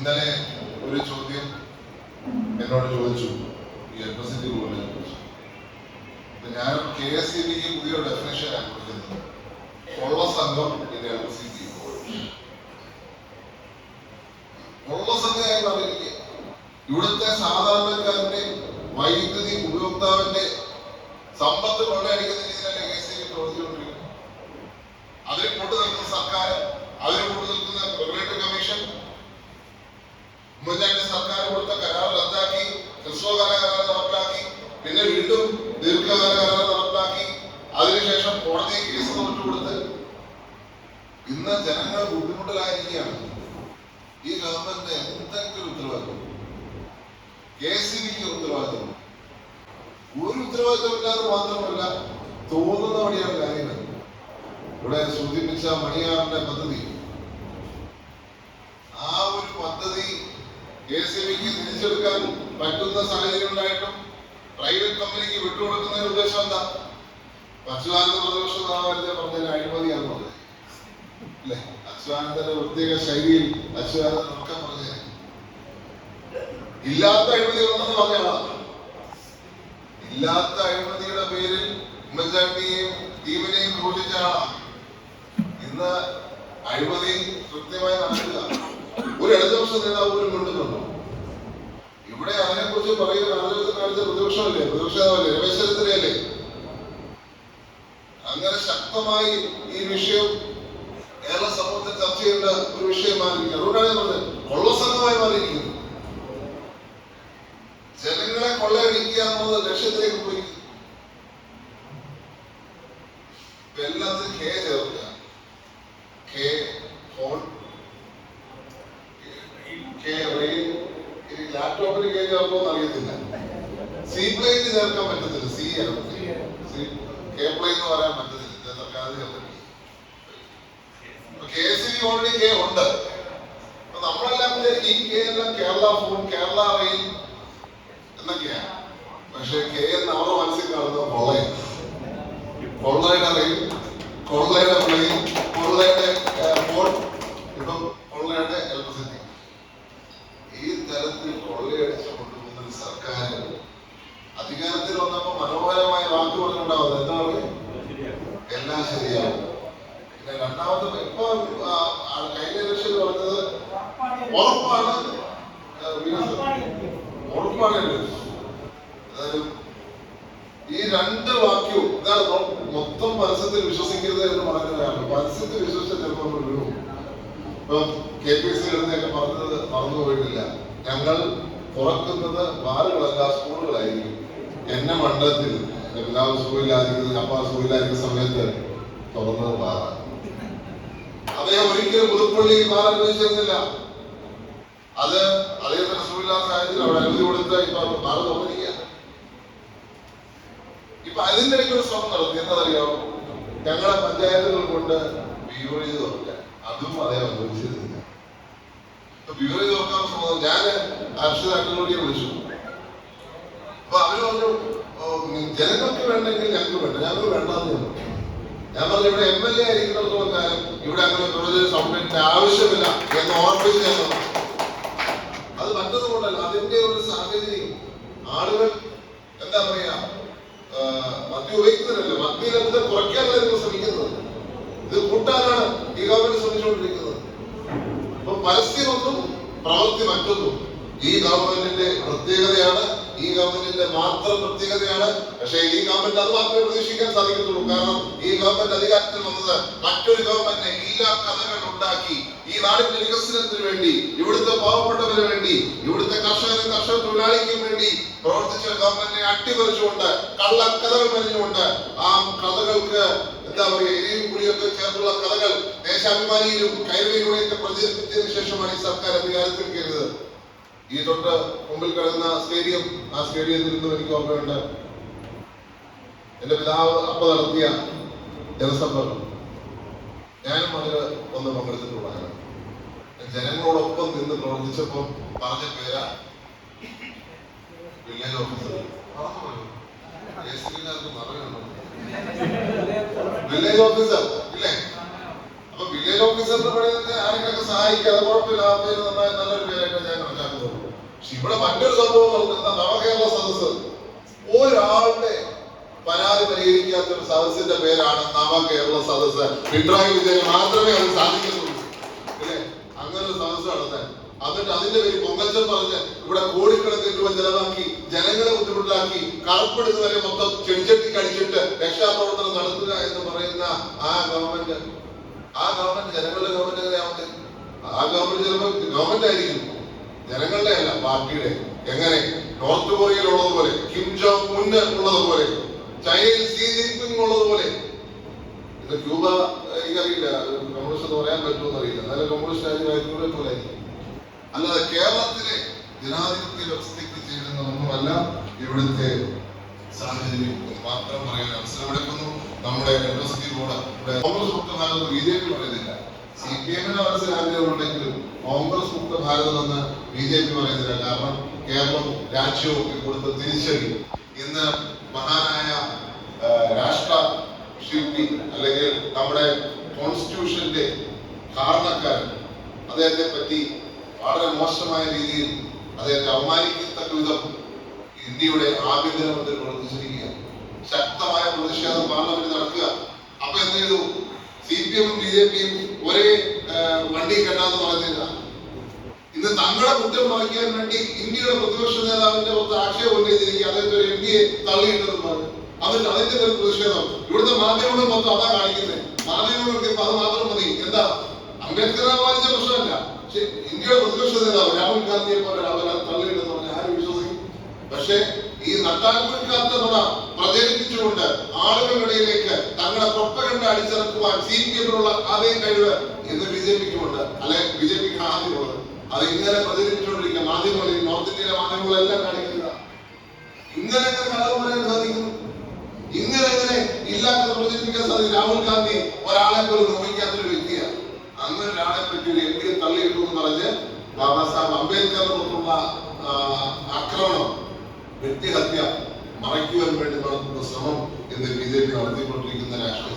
ഇന്നലെ ഒരു ചോദ്യം എന്നോട് ചോദിച്ചു ഈ ഇലക്ട്രിസിറ്റി റൂളിനെ കുറിച്ച് ഞാൻ കെ എസ് സി ബിക്ക് പുതിയ കൊടുക്കുന്നത് കൊള്ള സംഘം ഇലക്ട്രിസിറ്റി ബോർഡ് കൊള്ള സംഘമായി പറഞ്ഞിരിക്കുക ഇവിടുത്തെ സാധാരണക്കാരന്റെ വൈദ്യുതി ഉപയോക്താവിന്റെ സമ്പത്ത് കൊള്ളയടിക്കുന്ന രീതിയിലല്ലേ കെ എസ് സി ബി പ്രവർത്തിച്ചുകൊണ്ടിരിക്കുന്നത്. അതിൽ കൊണ്ടു നിൽക്കുന്ന സർക്കാർ ഇന്ന് ജനങ്ങൾ ബുദ്ധിമുട്ടിലായിരിക്കുകയാണ്. ഈ ഗവൺമെന്റ് എന്തെങ്കിലും ഉത്തരവാദിത്വം? കെ സി ബിക്ക് ഉത്തരവാദിത്വം. ഒരു ഉത്തരവാദിത്വമില്ലാതെ മാത്രമല്ല തോന്നുന്ന വഴിയാണ് കാര്യങ്ങൾ. ഇവിടെ സൂചിപ്പിച്ച മണിയാറിന്റെ പദ്ധതി. ആ ഒരു പദ്ധതി കെ സി ബിക്ക് തിരിച്ചെടുക്കാൻ പറ്റുന്ന സാഹചര്യം ഉണ്ടായിട്ടും പ്രൈവറ്റ് കമ്പനിക്ക് വിട്ടുകൊടുക്കുന്നതിന് ഉദ്ദേശം എന്താ? അച്യുതാനന്ദ പ്രതിപക്ഷ നേതാവ് പറഞ്ഞതിന് അഴിമതിയാണ് പറഞ്ഞത് അല്ലെ അച്യുതാനന്ദന്റെ പ്രത്യേക ശൈലിയിൽ അച്യുതാനന്ദൻ ഉറക്കം പറഞ്ഞു. ഇല്ലാത്ത അഴിമതി ഒന്നെന്ന് പറഞ്ഞാ ഇല്ലാത്ത അഴിമതിയുടെ പേരിൽ ഉമ്മൻചാണ്ടിയെയും ടീമിനെയും ക്രൂശിച്ച ആളാ. ഇന്ന് അഴിമതി കൃത്യമായി നടക്കുക ഒരു ഇടതുപക്ഷ നേതാവ് പോലും കൊണ്ടുവന്നു. ഇവിടെ അതിനെ കുറിച്ച് പറയുന്ന ആലോചന കാണിച്ച പ്രതിപക്ഷമല്ലേ? പ്രതിപക്ഷ നേതാവല്ലേ? രമേശ് ചെന്നിത്തലയല്ലേ? അങ്ങനെ ശക്തമായി ഈ വിഷയം കേരള സമൂഹത്തിൽ ചർച്ച ചെയ്യേണ്ട ഒരു വിഷയം മാറിയിരിക്കുന്നു അതുകൊണ്ടാണ് ഞാൻ പറഞ്ഞത്. കൊള്ളസംഘമായി മാറിയിരിക്കുന്നു. ജനങ്ങളെ കൊള്ളയടിക്കുക എന്നുള്ളത് ലക്ഷ്യത്തിലേക്ക് പോയി എല്ലാത്തിനും കെ ചേർക്കുക. കെ ഫോൺ കെ റെയിൽ ലാപ്ടോപ്പിന് കെ ചേർക്കുമെന്ന് അറിയത്തില്ല. സി പ്ലെയിന് ചേർക്കാൻ പറ്റത്തില്ല. സി ആണ്. സി കെ പ്ലെയിൻ എന്ന് പറയാൻ പറ്റത്തില്ല. സർക്കാർ ചേർത്തില്ല K S B already K ഉണ്ട് നമ്മളെല്ലാം വിചാരിക്കും ഈ കെ എല്ലാം കേരള ഫോൺ കേരള റെയിൽ എന്നൊക്കെയാ പക്ഷെ കെ എന്ന് അവരുടെ മനസ്സിൽ കാണുന്നത് കൊള്ളയാണ് കൊള്ളയുടെ റെയിൽ കൊള്ളയുടെ പ്ലെയിൻ കൊള്ളയുടെ ഫോൺ. ഇപ്പം കൊള്ളയുടെ ഇലക്ട്രിസിറ്റി ഈ തരത്തിൽ കൊള്ളയടിച്ച് കൊണ്ടുപോകുന്ന ഒരു സർക്കാർ അധികാരത്തിൽ വന്നപ്പോ മനോഹരമായ വാക്ക് പറഞ്ഞിട്ടുണ്ടാവും എന്താ പറയുക എല്ലാം ശരിയാവും പിന്നെ രണ്ടാമത് ഇപ്പൊ ആ, ആ, കഴിഞ്ഞ ഇലക്ഷനിൽ പറഞ്ഞത് ഉറപ്പാണ് ആ, വികസനം. ഉറപ്പാണ് ഇത്. അതായത് ഈ രണ്ട് വാക്യവും ഇതാണ് മൊത്തം പരസ്യത്തിൽ വിശ്വസിക്കരുത് എന്ന് പറഞ്ഞതാണ് പരസ്യത്തിൽ വിശ്വസിച്ച ചിലപ്പോൾ നമ്മൾ ഇപ്പം കെ പി സി ഒക്കെ പറഞ്ഞത് മറന്നു പോയിട്ടില്ല ഞങ്ങൾ തുറക്കുന്നത് ബാറുകളല്ല സ്കൂളുകളായിരിക്കും. എന്നെ മണ്ഡലത്തിൽ എല്ലാവരും പിതാവ് സുഖമില്ലാതിരിക്കുന്ന അപ്പ സ്കൂളിലായിരിക്കുന്ന സമയത്ത് തുറന്നത് ബാറാണ്. അദ്ദേഹം ഒരിക്കലും പുതുപ്പള്ളി ബാർ അത് അദ്ദേഹത്തിന് സുഖമില്ലാത്ത സാഹചര്യം അവിടെ അനുമതി കൊടുത്ത് ഇപ്പൊ ബാർ തുറന്നിരിക്കുക ഇപ്പൊ അതിന്റെ ഒരു ശ്രമം നടത്തി. എന്നറിയോ ഞങ്ങളെ പഞ്ചായത്തുകൾ കൊണ്ട് പ്യൂർ ചെയ്ത് നോക്കുക അതും അദ്ദേഹം അനുഭവിച്ചിരുന്നില്ല ഇപ്പൊ ചെയ്ത് നോക്കാൻ ശ്രമം ഞാൻ അഗ്നോടിയെ വിളിച്ചു. അപ്പൊ അവർ പറഞ്ഞു "ഓ, ജനങ്ങൾക്ക് വേണ്ടെങ്കിൽ ഞങ്ങൾക്ക് വേണ്ട. ഞങ്ങൾ വേണ്ടെന്ന് ഞാൻ പറഞ്ഞു ഇവിടെ എം എൽ എ ആയിരിക്കുന്നിടത്തോളം കാലം ഇവിടെ അങ്ങനെ പ്രൊജക്ട് സൗണ്ടിന്റെ ആവശ്യമില്ല എന്ന് ഓർമ്മിച്ച് ഞാൻ പറഞ്ഞു. അത് മറ്റൊന്നും കൊണ്ടല്ല അതിന്റെ ഒരു സാഹചര്യം ആളുകൾ എന്താ പറയാ മദ്യം ഉപയോഗിക്കുന്നില്ലല്ലോ മദ്യലഭ്യത കുറയ്ക്കാനല്ല നിങ്ങൾ ശ്രമിക്കുന്നത്. ഇത് കൂട്ടാനാണ് ഈ ഗവൺമെന്റ് ശ്രമിച്ചുകൊണ്ടിരിക്കുന്നത്. അപ്പൊ പരസ്യമൊന്നും പ്രവൃത്തി മറ്റൊന്നും ഈ ഗവൺമെന്റിന്റെ പ്രത്യേകതയാണ് ഈ ഗവൺമെന്റിന്റെ മാത്രം പ്രത്യേകതയാണ്. പക്ഷേ ഈ ഗവൺമെന്റ് അത് മാത്രമേ പ്രതീക്ഷിക്കാൻ സാധിക്കത്തുള്ളൂ. കാരണം ഈ ഗവൺമെന്റ് അധികാരത്തിൽ വന്നത് മറ്റൊരു ഗവൺമെന്റിനെ എല്ലാ കഥകൾ ഉണ്ടാക്കി ഈ നാടിന്റെ വികസനത്തിന് വേണ്ടി ഇവിടുത്തെ പാവപ്പെട്ടവന് വേണ്ടി ഇവിടുത്തെ കർഷകനും കർഷക തൊഴിലാളിക്കും വേണ്ടി പ്രവർത്തിച്ച ഗവൺമെന്റിനെ അട്ടിമറിച്ചുകൊണ്ട് കള്ളക്കഥകൾ പറഞ്ഞുകൊണ്ട് ആ കഥകൾക്ക് എന്താ പറയുക ഇനിയും കൂടിയൊക്കെ ചേർത്തുള്ള കഥകൾ ദേശാഭിമാനിയിലും കൈരളിയിലൂടെയൊക്കെ പ്രചരിപ്പിച്ചതിന് ശേഷമാണ് ഈ സർക്കാർ അധികാരത്തിൽ കയറിയത് ഈ തൊട്ട് മുമ്പിൽ കിടന്ന സ്റ്റേഡിയം ആ സ്റ്റേഡിയത്തിൽ നിന്നും എനിക്ക് ഓർമ്മയുണ്ട്. എന്റെ പിതാവ് അപ്പ നടത്തിയ ജനസമ്പർക്കം ഞാനും അതിൽ ഒന്ന് പങ്കെടുത്തിട്ടുള്ളതാണ്. ജനങ്ങളോടൊപ്പം നിന്ന് പ്രവർത്തിച്ചപ്പോൾ പറഞ്ഞ പേരാ വില്ലേജ് ഓഫീസർ. വില്ലേജ് ഓഫീസർ ഇല്ലേ? അപ്പൊ വില്ലേജ് ഓഫീസറിന്റെ പണി തന്നെ ആരെങ്കിലും സഹായിക്കുക അത് കുഴപ്പമില്ല. ആ പേര് നന്നായി നല്ലൊരു പേരായിട്ട് പക്ഷെ ഇവിടെ മറ്റൊരു സംഭവം നടത്തുന്ന നവകേരള സദസ്സ്. ഒരാളുടെ പരാതി പരിഹരിക്കാത്ത ഒരു സദസ്സിന്റെ പേരാണ് നവകേരള സദസ്സ്. പിണറായി വിജയൻ മാത്രമേ അത് സാധിക്കുന്നുള്ളൂ അല്ലേ? അങ്ങനെ ഒരു സദസ്സ് നടത്താൻ. എന്നിട്ട് അതിന്റെ പേര് പൊങ്കച്ചൻ പറഞ്ഞ് ഇവിടെ കോടിക്കണക്കിന് രൂപ ചെലവാക്കി ജനങ്ങളെ ബുദ്ധിമുട്ടിലാക്കി കറുപ്പെടുന്നവരെ മൊത്തം ചെടിച്ചട്ടി കടിച്ചിട്ട് രക്ഷാപ്രവർത്തനം നടത്തുക എന്ന് പറയുന്ന ആ ഗവൺമെന്റ് ആ ഗവൺമെന്റ് ജനങ്ങളുടെ ഗവൺമെന്റ് എങ്ങനെയാവുന്നത് ആ ഗവൺമെന്റ് ചിലപ്പോൾ ഗവൺമെന്റ് ആയിരിക്കും. ജനങ്ങളുടെ അല്ല പാർട്ടിയുടെ. എങ്ങനെ? നോർത്ത് കൊറിയയിൽ ഉള്ളതുപോലെ കിം ജോങ് മുൻ ഉള്ളതുപോലെ ചൈനയിൽ സി ജിൻപിങ് ഉള്ളതുപോലെ. ഇത് ക്യൂബ എനിക്കറിയില്ല കമ്മ്യൂണിസ്റ്റ് പറയാൻ പറ്റുമെന്ന് അറിയില്ല എന്നാലും കമ്മ്യൂണിസ്റ്റ് രാജ്യമായ പോലെ അല്ലാതെ കേരളത്തിലെ ജനാധിപത്യ വ്യവസ്ഥയ്ക്ക് ചേരുന്നതൊന്നുമല്ല ഇവിടുത്തെ സാഹചര്യം മാത്രം പറയാൻ അവസരമെടുക്കുന്നു നമ്മുടെ യൂണിവേഴ്സിറ്റി ബോർഡ് കോൺഗ്രസ് മുക്ത ബി ജെ പി പറയുന്നില്ല. സി പി എമ്മിന് മനസ്സിൽ ആഗ്രഹമുണ്ടെങ്കിലും കോൺഗ്രസ് മുക്ത ഭാരതം എന്ന് ബി ജെ പി പറയുന്നില്ല. കാരണം കേരളം രാജ്യവും കൊടുത്ത തിരിച്ചടി ഇന്ന് മഹാനായ രാഷ്ട്ര ശില്പി അല്ലെങ്കിൽ നമ്മുടെ കോൺസ്റ്റിറ്റ്യൂഷന്റെ കാരണക്കാരൻ അദ്ദേഹത്തെ പറ്റി വളരെ മോശമായ രീതിയിൽ അദ്ദേഹത്തെ അവമാനിക്കത്തക്ക വിധം ഇന്ത്യയുടെ ആഭ്യന്തരമന്ത്രി പ്രവർത്തിച്ചിരിക്കുകയാണ് ശക്തമായ പ്രതിഷേധം പാർലമെന്റിൽ നടക്കുക. അപ്പൊ എന്ത് ചെയ്തു? സി പി എമ്മും ബി ജെ പിയും ഒരേ വണ്ടി കെട്ടാന്ന് പറഞ്ഞില്ല ഇന്ന് തങ്ങളെ കുറ്റം മറിക്കാൻ വേണ്ടി ഇന്ത്യയുടെ പ്രതിപക്ഷ നേതാവിന്റെ പുറത്ത് ആക്ഷേപം ഉന്നയിച്ചിരിക്കുക. അദ്ദേഹത്തെ ഒരു എം പിയെ തള്ളിയിട്ടെന്ന് പറഞ്ഞു. അതിന് അതിന്റെ ഒരു പ്രതിഷേധം. ഇവിടുത്തെ മാധ്യമങ്ങൾ മൊത്തം അതാ കാണിക്കുന്നത് മാധ്യമങ്ങൾക്ക് ഇപ്പൊ അത് മാത്രം മതി. എന്താ? അംബേദ്കറെ ബാധിച്ച പ്രശ്നമല്ല. പക്ഷെ ഇന്ത്യയുടെ പ്രതിപക്ഷ നേതാവ് രാഹുൽ ഗാന്ധിയെ പോലെ അവരെ തള്ളിയിട്ടെന്ന് പറഞ്ഞാൽ ആരും വിശ്വസിക്കും. പക്ഷേ ഈ നട്ടാൽക്കുറിക്കാത്ത നുണ പ്രചരിപ്പിച്ചുകൊണ്ട് ആളുകളുടെയിലേക്ക് തങ്ങളെ പ്രൊപ്പകണ്ട അടിച്ചിറക്കുവാൻ സി അതേ കഴിവ് ഇന്ന് ബി ജെ അല്ലെ? ബി ആദ്യമുള്ളത്. അത് ഇങ്ങനെ പ്രചരിപ്പിച്ചുകൊണ്ടിരിക്കുക മാധ്യമങ്ങളിൽ നോർത്ത് ഇന്ത്യയിലെ മാധ്യമങ്ങളെല്ലാം കാണിക്കുക ഇങ്ങനെ കളവ് പറയാൻ സാധിക്കുന്നു? ഇങ്ങനെ എങ്ങനെ ഇല്ലാത്ത പ്രചരിപ്പിക്കാൻ സാധിക്കും രാഹുൽ ഗാന്ധി ഒരാളെ പോലും നോവിക്കാത്തൊരു വ്യക്തിയാണ്. അങ്ങനെ ഒരാളെ പറ്റി ഒരു എം പിയെ എന്ന് പറഞ്ഞ് ബാബാ സാഹേബ് അംബേദ്കറിന്റെ ആക്രമണം വ്യക്തിഹത്യ മറയ്ക്കുവാൻ വേണ്ടി നടത്തുന്ന ശ്രമം ഇന്ന് ബി ജെ പി നടത്തിക്കൊണ്ടിരിക്കുന്ന രാഷ്ട്രീയ